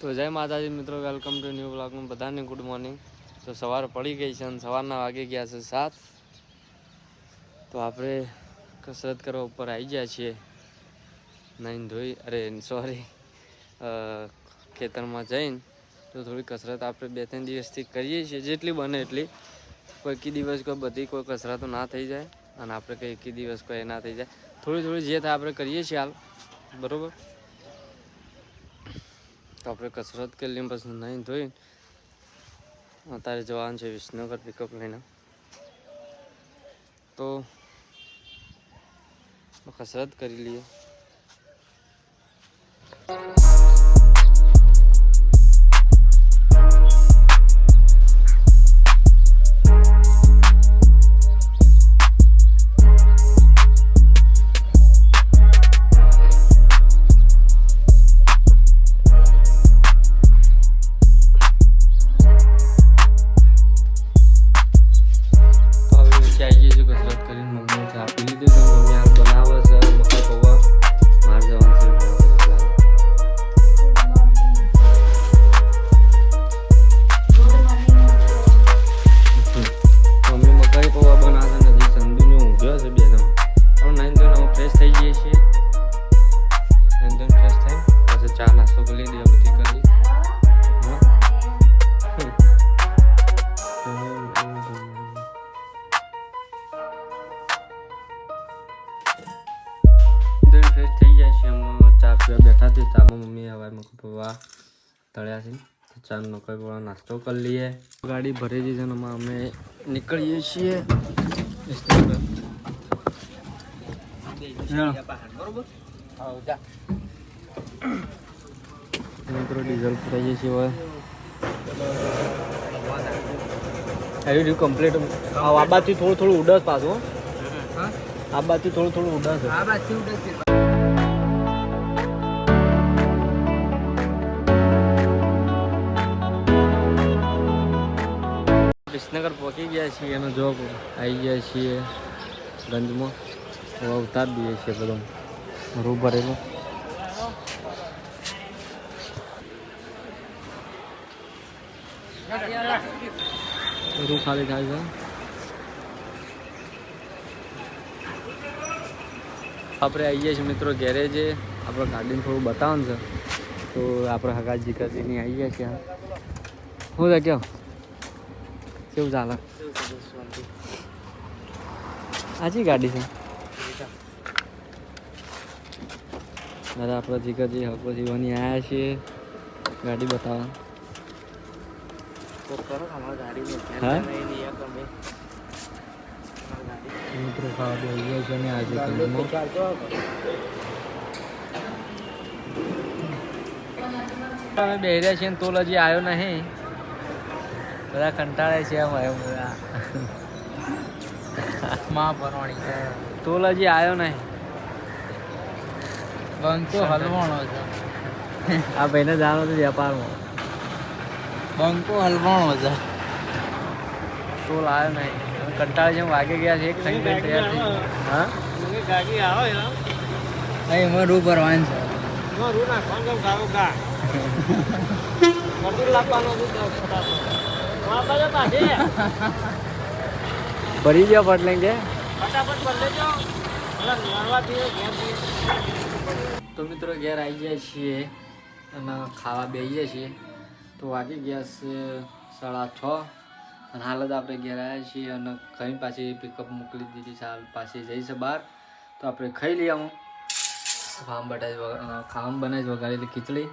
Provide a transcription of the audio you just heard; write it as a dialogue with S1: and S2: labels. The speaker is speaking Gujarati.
S1: તો જય માતાજી મિત્રો વેલકમ ટુ ન્યૂ બ્લોગમાં બધાને ગુડ મોર્નિંગ તો સવાર પડી ગઈ છે અને સવારના વાગે ગયા છે સાત. તો આપણે કસરત કરવા ઉપર આવી ગયા છીએ. નહીં ધોઈ, અરે સોરી ખેતરમાં જઈને તો થોડી કસરત આપણે બે ત્રણ દિવસથી કરીએ છીએ. જેટલી બને એટલી. કોઈ કી દિવસ કોઈ બધી કોઈ કસરતો ના થઈ જાય અને આપણે કંઈ એકી દિવસ કોઈ ના થઈ જાય. થોડી થોડી જે થાય આપણે કરીએ છીએ હાલ. બરાબર? તો આપણે કસરત કરી લઈએ, પછી નહીં ધોઈને અત્યારે જવાનું છે વિસનગર પિકઅપ લઈને. તો કસરત કરી લઈએ. ફ્રેશ થઈ જાય છે. અમે ચા પીવા બેઠા છીએ ચામાં મમ્મી હવે મકઈ પૌવા તળ્યા છે. તો ચા મકઈ પૌવા નાસ્તો કરી લઈએ. ગાડી ભરેલી છે એમાં અમે નીકળીએ છીએ. મિત્રો ડીઝલ પુરાઈએ છીએ હવે. આવી રહ્યું કમ્પ્લીટ આ બાજુ થોડું થોડું ઉડસ પાછું. આ બાજુ થોડું થોડું ઉડસ વિસનગર પહોંચી ગયા છીએ અને જો આવી ગયા છીએ ગંજમાં. હવે ઉતારી દઈએ છીએ બધું રૂ ભરેલું રૂ ખાલી થાય છે. આપણે આવીએ છીએ મિત્રો ગેરેજે. આપણે ગાડીને થોડું બતાવવાનું છે. તો આપણે હગાજી કરીને આવીએ છીએ. શું છે કયો? કેવું ચાલે? આજી ગાડી છે. અરે આપણે જીગરજી હકો જીવાની આવ્યા છીએ. ગાડી બતાવવા હા? મિત્રો ખાવા બેસીએ છીએ ને આજે અમે બેસી છીએ ને તોલ હજી આવ્યો નહીં. બધા કંટાળે છે એમ બધા.
S2: માં ભરવાણી છે.
S1: તોલ હજી આવ્યો નહીં.
S2: બંકો હલવાણો છે.
S1: આ ભાઈને જાણો તો વેપારમાં.
S2: બંકો હલવાણો છે.
S1: તોલ આવ્યો નહીં. કંટાળે જેમ વાગે ગયા છે એક સંગીત તૈયાર થઈ હા?
S2: ગાડી આવે અહીં એમાં રૂ ભરવાનું છે.
S1: ભરી ગયા પટલે લેંગે તો મિત્રો ઘેર આવી ગયા છીએ અને ખાવા બેસીએ છીએ. તો વાગી ગયા છે સાડા છ. અને હાલ જ આપણે ઘેર આવ્યા છીએ અને ખાઈ પાછી પિકઅપ મોકલી દીધી છે. હાલ પાછી જઈ છે બહાર. તો આપણે ખાઈ લઈએ હું ખામ બટાઈ ખામ બનાવી વઘારેલી ખીચડી.